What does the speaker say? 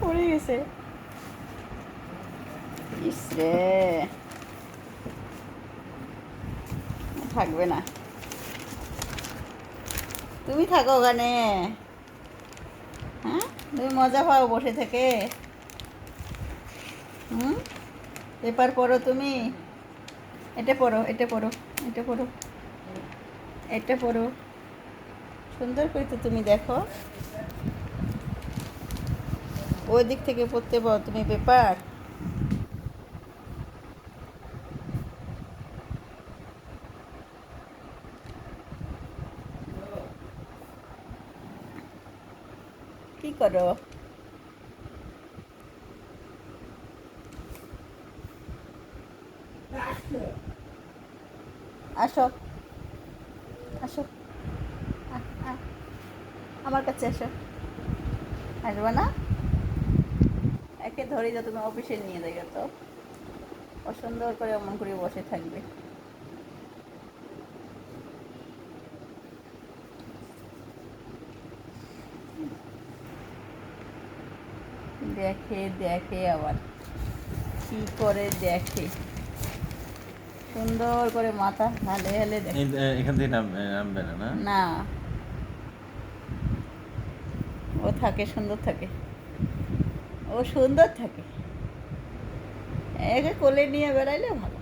পড়ে গেছে। ইস রে। থাকবে না। তুমি থাকো ওখানে। হ্যাঁ? তুমি মজা পাও বসে থেকে। হুম? পেপার পড়ো তুমি। এটা পড়ো এটা পড়ো এটা পড়ো। এটা পড়ো। সুন্দর করে তো তুমি দেখো। ওই দিক থেকে পড়তে পারো তুমি পেপার? কি করো? আসো। আসো। আমার কাছে আসো। আসব না? একে ধরে যা তুমি অফিসে নিয়ে যাই তো। ও সুন্দর করে অমন করে বসে থাকবে। দেখে দেখে আবার। কি করে দেখে? সুন্দর করে মাথা হালে হালে দেখে। এখান থেকে নাম নামবে না? না। ও থাকে সুন্দর থাকে। ও সুন্দর থাকে। একে কোলে নিয়ে বেড়াইলে ভালো।